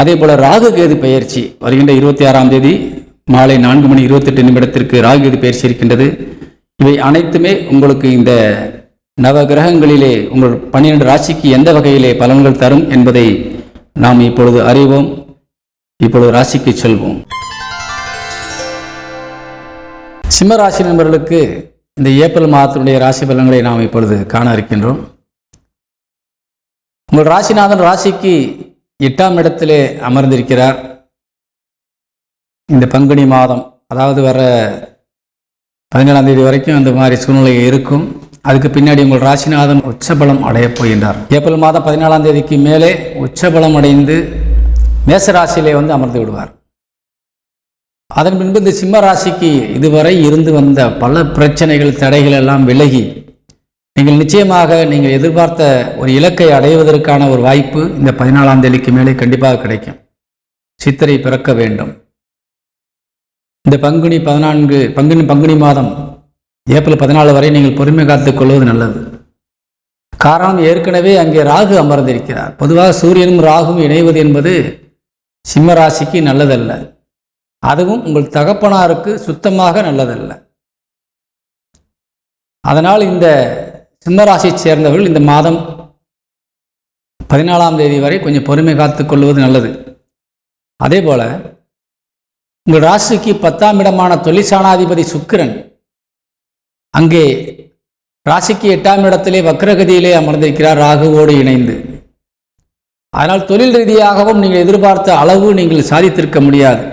அதே போல ராகு கேது பயிற்சி வருகின்ற இருபத்தி ஆறாம் தேதி மாலை நான்கு மணி இருபத்தெட்டு நிமிடத்திற்கு ராகு கேது பயிற்சி இருக்கின்றது. இவை அனைத்துமே உங்களுக்கு இந்த நவ கிரகங்களிலே உங்கள் பன்னிரண்டு ராசிக்கு எந்த வகையிலே பலன்கள் தரும் என்பதை நாம் இப்பொழுது அறிவோம். இப்பொழுது ராசிக்கு செல்வோம். சிம்ம ராசி நண்பர்களுக்கு இந்த ஏப்ரல் மாதத்தினுடைய ராசி பலன்களை நாம் இப்பொழுது காண இருக்கின்றோம். உங்கள் ராசிநாதன் ராசிக்கு எட்டாம் இடத்திலே அமர்ந்திருக்கிறார். இந்த பங்குனி மாதம் அதாவது வர பதினேழாம் தேதி வரைக்கும் அந்த மாதிரி சூழ்நிலை இருக்கும். அதுக்கு பின்னாடி உங்கள் ராசிநாதன் உச்சபலம் அடையப் போகின்றார். ஏப்ரல் மாதம் பதினாலாம் தேதிக்கு மேலே உச்சபலம் அடைந்து மேச ராசியிலே வந்து அமர்ந்து விடுவார். அதன் பின்பு இந்த சிம்ம ராசிக்கு இதுவரை இருந்து வந்த பல பிரச்சனைகள் தடைகள் எல்லாம் விலகி நீங்கள் நிச்சயமாக நீங்கள் எதிர்பார்த்த ஒரு இலக்கை அடைவதற்கான ஒரு வாய்ப்பு இந்த பதினாலாம் தேதிக்கு மேலே கண்டிப்பாக கிடைக்கும். சித்திரை பிறக்க வேண்டும். இந்த பங்குனி பதினான்கு பங்குனி பங்குனி மாதம் ஏப்ரல் பதினாலு வரை நீங்கள் பொறுமை காத்துக் கொள்வது நல்லது. காரணம் ஏற்கனவே அங்கே ராகு அமர்ந்திருக்கிறார். பொதுவாக சூரியனும் ராகும் இணைவது என்பது சிம்ம ராசிக்கு நல்லதல்ல. அதுவும் உங்கள் தகப்பனாருக்கு சுத்தமாக நல்லதல்ல. அதனால் இந்த சிம்மராசியை சேர்ந்தவர்கள் இந்த மாதம் பதினாலாம் தேதி வரை கொஞ்சம் பொறுமை காத்து கொள்வது நல்லது. அதே போல் உங்கள் ராசிக்கு பத்தாம் இடமான தொழிற்சானாதிபதி சுக்கிரன் அங்கே ராசிக்கு எட்டாம் இடத்திலே வக்ரகதியிலே அமர்ந்திருக்கிறார் ராகுவோடு இணைந்து. அதனால் தொழில் ரீதியாகவும் நீங்கள் எதிர்பார்த்த அளவு நீங்கள் சாதித்திருக்க முடியாது.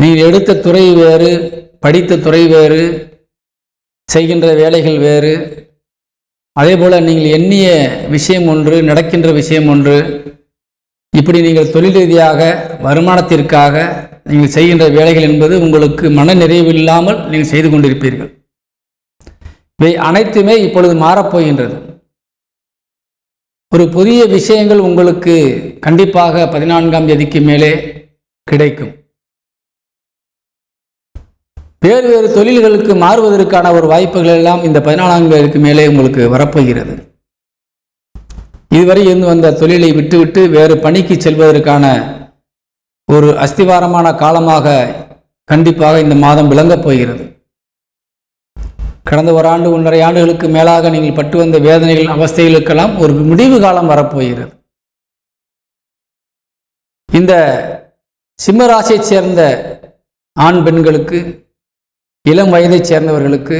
நீங்கள் எடுத்த துறை வேறு படித்த துறை வேறு செய்கின்ற வேலைகள் வேறு. அதே போல் நீங்கள் எண்ணிய விஷயம் ஒன்று நடக்கின்ற விஷயம் ஒன்று இப்படி நீங்கள் தொழில் ரீதியாக வருமானத்திற்காக நீங்கள் செய்கின்ற வேலைகள் என்பது உங்களுக்கு மன நிறைவு இல்லாமல் நீங்கள் செய்து கொண்டிருப்பீர்கள். இவை அனைத்துமே இப்பொழுது மாறப்போகின்றது. ஒரு புதிய விஷயங்கள் உங்களுக்கு கண்டிப்பாக பதினான்காம் தேதிக்கு மேலே கிடைக்கும். வேறு வேறு தொழில்களுக்கு மாறுவதற்கான ஒரு வாய்ப்புகள் எல்லாம் இந்த பதினாலாம் தேதிக்கு மேலே உங்களுக்கு வரப்போகிறது. இதுவரை இருந்து வந்த தொழிலை விட்டுவிட்டு வேறு பணிக்கு செல்வதற்கான ஒரு அஸ்திவாரமான காலமாக கண்டிப்பாக இந்த மாதம் விளங்கப் போகிறது. கடந்த ஒரு ஆண்டு ஒன்றரை ஆண்டுகளுக்கு மேலாக நீங்கள் பட்டு வந்த வேதனைகள் அவஸ்தைகளுக்கெல்லாம் ஒரு முடிவு காலம் வரப்போகிறது. இந்த சிம்மராசியைச் சேர்ந்த ஆண் பெண்களுக்கு இளம் வயதைச் சேர்ந்தவர்களுக்கு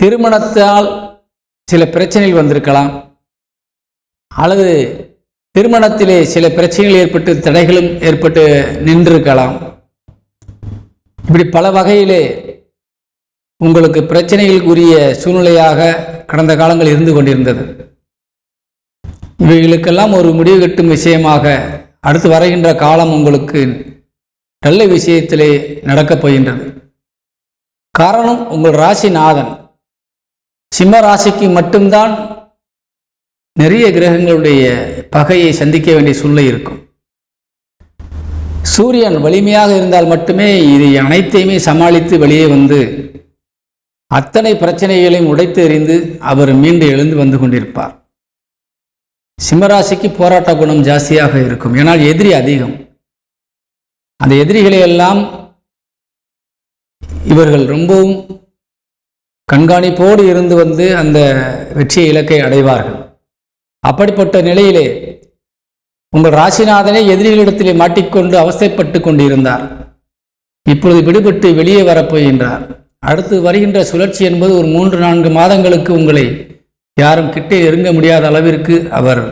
திருமணத்தால் சில பிரச்சனைகள் வந்திருக்கலாம். அல்லது திருமணத்திலே சில பிரச்சனைகள் ஏற்பட்டு தடைகளும் ஏற்பட்டு நின்றிருக்கலாம். இப்படி பல வகையிலே உங்களுக்கு பிரச்சனைகளுக்குரிய சூழ்நிலையாக கடந்த காலங்கள் இருந்து கொண்டிருந்தது. இவைகளுக்கெல்லாம் ஒரு முடிவு கட்டும் விஷயமாக அடுத்து வருகின்ற காலம் உங்களுக்கு நல்ல விஷயத்திலே நடக்கப் போகின்றது. காரணம் உங்கள் ராசிநாதன் சிம்ம ராசிக்கு மட்டும்தான் நிறைய கிரகங்களுடைய பகையை சந்திக்க வேண்டிய சூழ்நிலை இருக்கும். சூரியன் வலிமையாக இருந்தால் மட்டுமே இதை அனைத்தையுமே சமாளித்து வெளியே வந்து அத்தனை பிரச்சனைகளையும் உடைத்து எறிந்து அவர் மீண்டு எழுந்து வந்து கொண்டிருப்பார். சிம்மராசிக்கு போராட்ட குணம் ஜாஸ்தியாக இருக்கும். ஏனால் எதிரி அதிகம். அந்த எதிரிகளை எல்லாம் இவர்கள் ரொம்பவும் கண்காணிப்போடு இருந்து வந்து அந்த வெற்றியை இலக்கை அடைவார்கள். அப்படிப்பட்ட நிலையிலே உங்கள் ராசிநாதனே எதிரிகளிடத்திலே மாட்டிக்கொண்டு அவஸ்தைப்பட்டு கொண்டிருந்தார். இப்பொழுது விடுபட்டு வெளியே வரப்போகின்றார் அடுத்து வருகின்ற சுழற்சி என்பது ஒரு மூன்று நான்கு மாதங்களுக்கு உங்களை யாரும் கிட்டே நெருங்க முடியாத அளவிற்கு அவர்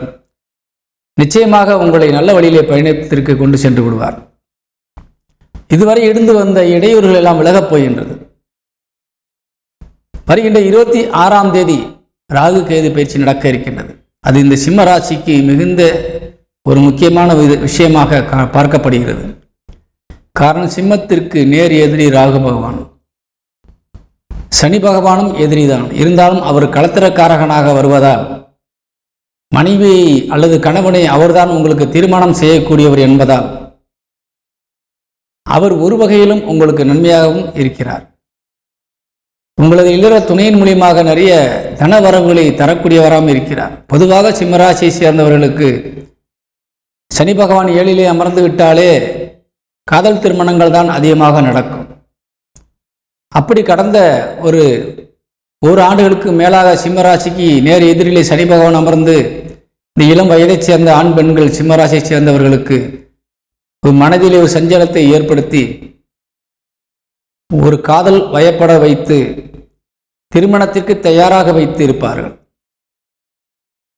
நிச்சயமாக உங்களை நல்ல வழியிலே பயணத்திற்கு கொண்டு சென்று விடுவார். இதுவரை இருந்து வந்த இடையூறுகள் எல்லாம் விலகப் போகின்றது. வருகின்ற இருபத்தி ஆறாம் தேதி ராகு கேது பயிற்சி நடக்க இருக்கின்றது. அது இந்த சிம்ம ராசிக்கு மிகுந்த ஒரு முக்கியமான வி- விஷயமாக கா- பார்க்கப்படுகிறது. காரணம் சிம்மத்திற்கு நேர் எதிரி ராகு பகவான். சனி பகவானும் எதிரிதான். இருந்தாலும் அவர் களத்திரக்காரகனாக வருவதால் மனைவியை அல்லது கணவனை அவர்தான் உங்களுக்கு திருமணம் செய்யக்கூடியவர் என்பதால் அவர் ஒரு வகையிலும் உங்களுக்கு நன்மையாகவும் இருக்கிறார். உங்களது இல்லற துணையின் மூலியமாக நிறைய தன வரவுகளை தரக்கூடியவராகவும் இருக்கிறார். பொதுவாக சிம்மராசியை சேர்ந்தவர்களுக்கு சனி பகவான் ஏழிலே அமர்ந்து விட்டாலே காதல் திருமணங்கள் தான் அதிகமாக நடக்கும். அப்படி கடந்த ஒரு ஒரு ஆண்டுகளுக்கு மேலாக சிம்மராசிக்கு நேர் எதிரிலே சனி பகவான் அமர்ந்து இந்த இளம் வயதைச் சேர்ந்த ஆண் பெண்கள் சிம்மராசியை சேர்ந்தவர்களுக்கு மனதிலே ஒரு சஞ்சலத்தை ஏற்படுத்தி ஒரு காதல் வயப்பட வைத்து திருமணத்திற்கு தயாராக வைத்து இருப்பார்கள்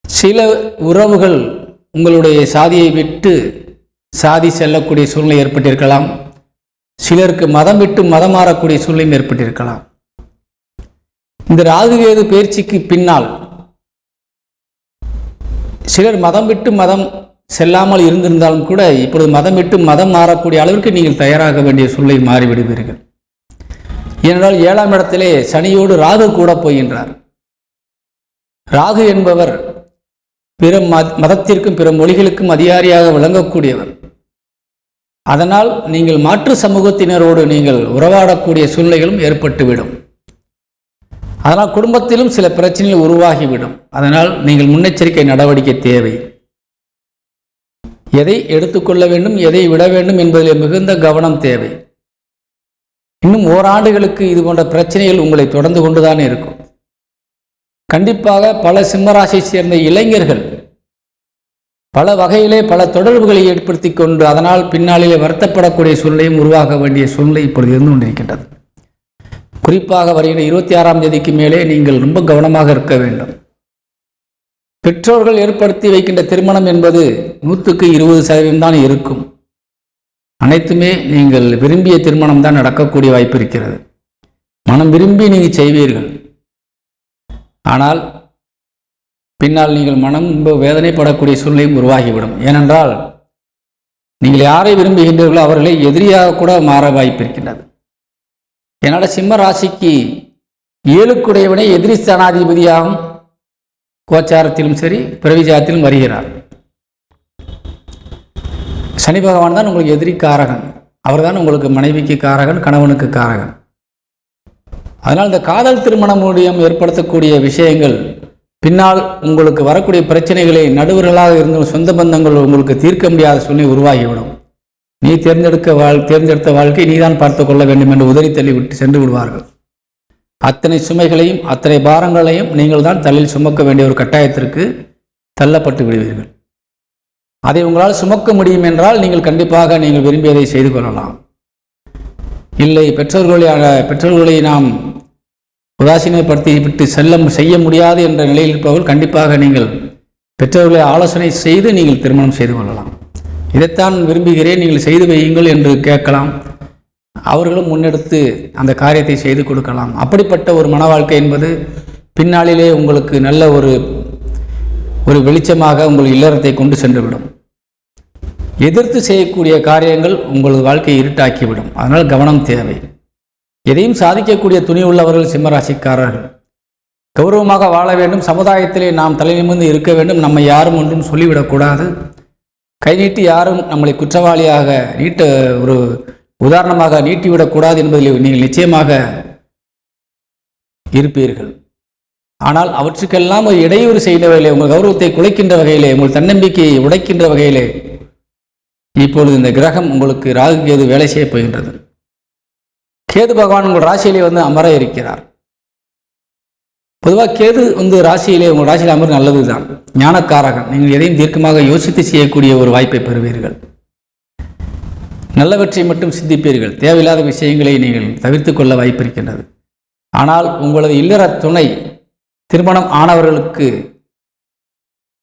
சில உறவுகள் உங்களுடைய சாதியை விட்டு சாதி செல்லக்கூடிய சூழ்நிலை ஏற்பட்டிருக்கலாம். சிலருக்கு மதம் விட்டு மதம் மாறக்கூடிய சூழ்நிலையும் ஏற்பட்டிருக்கலாம். இந்த ராகுகேது பயிற்சிக்கு பின்னால் சிலர் மதம் விட்டு மதம் செல்லாமல் இருந்திருந்தாலும் கூட இப்பொழுது மதம் விட்டு மதம் மாறக்கூடிய அளவிற்கு நீங்கள் தயாராக வேண்டிய சூழ்நிலை மாறிவிடுவீர்கள். ஏனென்றால் ஏழாம் இடத்திலே சனியோடு ராகு கூட போகின்றார். ராகு என்பவர் பிற மதத்திற்கும் பிற மொழிகளுக்கும் அதிகாரியாக விளங்கக்கூடியவர். அதனால் நீங்கள் மாற்று சமூகத்தினரோடு நீங்கள் உறவாடக்கூடிய சூழ்நிலைகளும் ஏற்பட்டுவிடும். அதனால் குடும்பத்திலும் சில பிரச்சனைகள் உருவாகிவிடும். அதனால் நீங்கள் முன்னெச்சரிக்கை நடவடிக்கை தேவை. எதை எடுத்துக்கொள்ள வேண்டும் எதை விட வேண்டும் என்பதில் மிகுந்த கவனம் தேவை. இன்னும் ஓராண்டுகளுக்கு இது போன்ற பிரச்சனைகள் உங்களை தொடர்ந்து கொண்டுதான் இருக்கும். கண்டிப்பாக பல சிம்மராசியை சேர்ந்த இளைஞர்கள் பல வகையிலே பல தொடர்புகளை ஏற்படுத்தி கொண்டு அதனால் பின்னாளிலே வருத்தப்படக்கூடிய சூழ்நிலையும் உருவாக வேண்டிய சூழ்நிலை இப்பொழுது இருந்து கொண்டிருக்கின்றது. குறிப்பாக வருகிற இருபத்தி ஆறாம் தேதிக்கு மேலே நீங்கள் ரொம்ப கவனமாக இருக்க வேண்டும். பெற்றோர்கள் ஏற்படுத்தி வைக்கின்ற திருமணம் என்பது நூற்றுக்கு இருபது சதவீதம் தான் இருக்கும். அனைத்துமே நீங்கள் விரும்பிய திருமணம் தான் நடக்கக்கூடிய வாய்ப்பு இருக்கிறது. மனம் விரும்பி நீங்கள் செய்வீர்கள். ஆனால் பின்னால் நீங்கள் மனம் ரொம்ப வேதனைப்படக்கூடிய சூழ்நிலையும் உருவாகிவிடும். ஏனென்றால் நீங்கள் யாரை விரும்புகின்றீர்களோ அவர்களை எதிரியாக கூட மாற வாய்ப்பு இருக்கின்றது. என்னோட சிம்ம ராசிக்கு ஏழுக்குடையவனை எதிரி ஸ்தானாதிபதியாகவும் கோச்சாரத்திலும் சரி பிரவிஜாத்திலும் வருகிறார். சனி பகவான் தான் உங்களுக்கு எதிரி காரகன். அவர் தான் உங்களுக்கு மனைவிக்கு காரகன் கணவனுக்கு காரகன். அதனால் இந்த காதல் திருமணம் மூலியம் ஏற்படுத்தக்கூடிய விஷயங்கள் பின்னால் உங்களுக்கு வரக்கூடிய பிரச்சனைகளை நடுவர்களாக இருந்த சொந்த பந்தங்கள் உங்களுக்கு தீர்க்க முடியாத சூழ்நிலை உருவாகிவிடும். நீ தேர்ந்தெடுக்க வாழ் தேர்ந்தெடுத்த வாழ்க்கை நீதான் பார்த்து கொள்ள வேண்டும் என்று உதறி தள்ளி விட்டு சென்று விடுவார்கள். அத்தனை சுமைகளையும் அத்தனை பாரங்களையும் நீங்கள் தான் தலையில் சுமக்க வேண்டிய ஒரு கட்டாயத்திற்கு தள்ளப்பட்டு விடுவீர்கள். அதை உங்களால் சுமக்க முடியும் என்றால் நீங்கள் கண்டிப்பாக நீங்கள் விரும்பியதை செய்து கொள்ளலாம். இல்லை பெற்றோர்களை பெற்றோர்களை நாம் உதாசீனப்படுத்தி விட்டு செல்ல செய்ய முடியாது என்ற நிலையில் இருப்பவர்கள் கண்டிப்பாக நீங்கள் பெற்றோர்களை ஆலோசனை செய்து நீங்கள் திருமணம் செய்து கொள்ளலாம். இதைத்தான் விரும்புகிறேன் நீங்கள் செய்து வையுங்கள் என்று கேட்கலாம். அவர்களும் முன்னெடுத்து அந்த காரியத்தை செய்து கொடுக்கலாம். அப்படிப்பட்ட ஒரு மன வாழ்க்கை என்பது பின்னாளிலே உங்களுக்கு நல்ல ஒரு ஒரு வெளிச்சமாக உங்கள் இல்லறத்தை கொண்டு சென்றுவிடும். எதிர்த்து செய்யக்கூடிய காரியங்கள் உங்களது வாழ்க்கையை இருட்டாக்கிவிடும். அதனால் கவனம் தேவை. எதையும் சாதிக்கக்கூடிய துணி உள்ளவர்கள் சிம்மராசிக்காரர்கள். கௌரவமாக வாழ வேண்டும். சமுதாயத்திலே நாம் தலை நிமிர்ந்து இருக்க வேண்டும். நம்ம யாரும் ஒன்றும் சொல்லிவிடக்கூடாது. கை நீட்டி யாரும் நம்மளை குற்றவாளியாக நீட்ட ஒரு உதாரணமாக நீட்டிவிடக்கூடாது என்பதில் நீங்கள் நிச்சயமாக இருப்பீர்கள். ஆனால் அவற்றுக்கெல்லாம் ஒரு இடையூறு செய்த வகையிலே உங்கள் கௌரவத்தை குலைக்கின்ற வகையிலே உங்கள் தன்னம்பிக்கையை உடைக்கின்ற வகையிலே இப்பொழுது இந்த கிரகம் உங்களுக்கு ராகு கேது வேலை செய்ய போகின்றது. கேது பகவான் உங்கள் ராசியிலே வந்து அமர இருக்கிறார். பொதுவாக கேது வந்து ராசியிலே உங்கள் ராசியில் அமர் நல்லதுதான். ஞானக்காரகன். நீங்கள் எதையும் தீர்க்கமாக யோசித்து செய்யக்கூடிய ஒரு வாய்ப்பை பெறுவீர்கள். நல்லவற்றை மட்டும் சிந்திப்பீர்கள். தேவையில்லாத விஷயங்களை நீங்கள் தவிர்த்து கொள்ள வாய்ப்பிருக்கின்றது. ஆனால் உங்களது இல்லற துணை திருமணம் ஆனவர்களுக்கு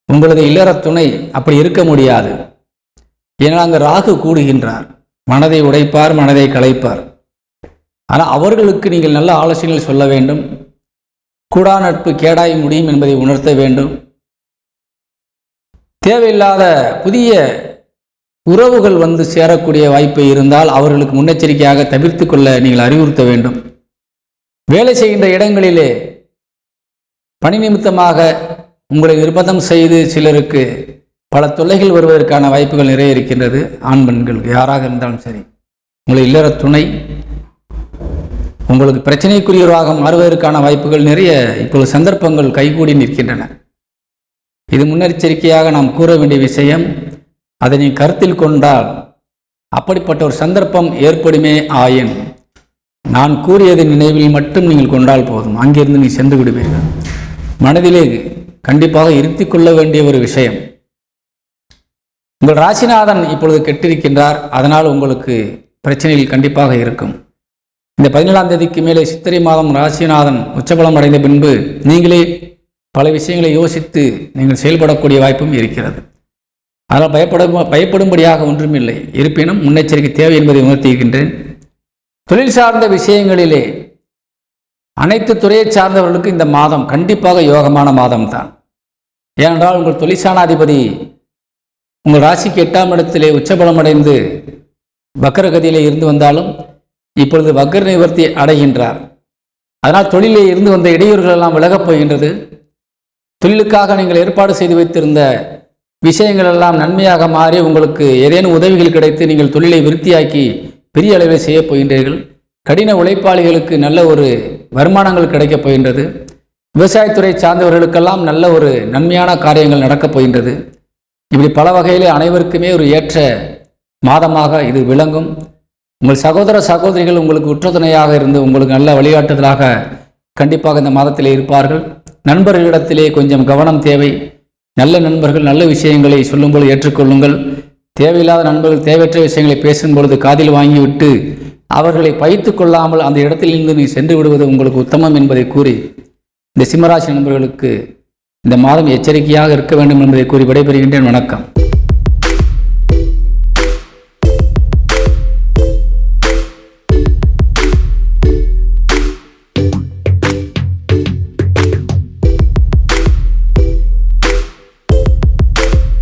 உங்களது இல்லற துணை அப்படி இருக்க முடியாது. ஏனால் அங்கு ராகு கூடுகின்றார். மனதை உடைப்பார் மனதை கலைப்பார் ஆனால் அவர்களுக்கு நீங்கள் நல்ல ஆலோசனைகள் சொல்ல வேண்டும். கூடா நட்பு கேடாய் முடியும் என்பதை உணர்த்த வேண்டும். தேவையில்லாத புதிய உறவுகள் வந்து சேரக்கூடிய வாய்ப்பு இருந்தால் அவர்களுக்கு முன்னெச்சரிக்கையாக தவிர்த்து கொள்ள நீங்கள் அறிவுறுத்த வேண்டும். வேலை செய்கின்ற இடங்களிலே பணி நிமித்தமாக உங்களை நிர்பந்தம் செய்து சிலருக்கு பல தொல்லைகள் வருவதற்கான வாய்ப்புகள் நிறைய இருக்கின்றது. ஆண் பெண்களுக்கு யாராக இருந்தாலும் சரி. உங்களை இல்லற துணை. உங்களுக்கு பிரச்சனைக்குரியவராக மாறுவதற்கான வாய்ப்புகள் நிறைய இப்பொழுது சந்தர்ப்பங்கள் கைகூடி நிற்கின்றன. இது முன்னெச்சரிக்கையாக நாம் கூற வேண்டிய விஷயம். அதை நீ கருத்தில் கொண்டால் அப்படிப்பட்ட ஒரு சந்தர்ப்பம் ஏற்படுமே ஆயின். நான் கூறியதை நினைவில் மட்டும் நீங்கள் கொண்டால் போதும். அங்கிருந்து நீ சென்று விடுவீர்கள். மனதிலே கண்டிப்பாக இருத்தி கொள்ள வேண்டிய ஒரு விஷயம். உங்கள் ராசிநாதன் இப்பொழுது கெட்டிருக்கின்றார். அதனால் உங்களுக்கு பிரச்சனைகள் கண்டிப்பாக இருக்கும். இந்த பதினேழாம் தேதிக்கு மேலே சித்திரை மாதம் ராசிநாதன் உச்சபலம் அடைந்த பின்பு நீங்களே பல விஷயங்களை யோசித்து நீங்கள் செயல்படக்கூடிய வாய்ப்பும் இருக்கிறது. அதனால் பயப்பட பயப்படும்படியாக ஒன்றுமில்லை. இருப்பினும் முன்னெச்சரிக்கை தேவை என்பதை உணர்த்தியிருக்கின்றேன். தொழில் சார்ந்த விஷயங்களிலே அனைத்து துறையை சார்ந்தவர்களுக்கு இந்த மாதம் கண்டிப்பாக யோகமான மாதம்தான். ஏனென்றால் உங்கள் தொழிற்சானாதிபதி உங்கள் ராசிக்கு எட்டாம் இடத்திலே உச்சபலம் அடைந்து வக்கரகதியிலே இருந்து வந்தாலும் இப்பொழுது வக்கர நிவர்த்தி அடைகின்றார். அதனால் தொழிலே இருந்து வந்த இடையூறுகள் எல்லாம் விலகப் போகின்றது. தொழிலுக்காக நீங்கள் ஏற்பாடு செய்து வைத்திருந்த விஷயங்கள் எல்லாம் நன்மையாக மாறி உங்களுக்கு ஏதேனும் உதவிகள் கிடைத்து நீங்கள் தொழிலை விருத்தியாக்கி பெரிய அளவில் செய்யப் போகின்றீர்கள். கடின உழைப்பாளிகளுக்கு நல்ல ஒரு வருமானங்கள் கிடைக்கப் போகின்றது. விவசாயத்துறை சார்ந்தவர்களுக்கெல்லாம் நல்ல ஒரு நன்மையான காரியங்கள் நடக்கப் போகின்றது. இப்படி பல வகையிலே அனைவருக்குமே ஒரு ஏற்ற மாதமாக இது விளங்கும். உங்கள் சகோதர சகோதரிகள் உங்களுக்கு உற்றதுணையாக இருந்து உங்களுக்கு நல்ல வழிகாட்டுதலாக கண்டிப்பாக இந்த மாதத்திலே இருப்பார்கள். நண்பர்களிடத்திலே கொஞ்சம் கவனம் தேவை. நல்ல நண்பர்கள் நல்ல விஷயங்களை சொல்லும்போது ஏற்றுக்கொள்ளுங்கள். தேவையில்லாத நண்பர்கள் தேவையற்ற விஷயங்களை பேசும் பொழுது காதில் வாங்கிவிட்டு அவர்களை பயித்து கொள்ளாமல் அந்த இடத்திலிருந்து நீ சென்று விடுவது உங்களுக்கு உத்தமம் என்பதை கூறி இந்த சிம்மராசி நண்பர்களுக்கு இந்த மாதம் எச்சரிக்கையாக இருக்க வேண்டும் என்பதை கூறி விடைபெறுகின்றேன். வணக்கம்.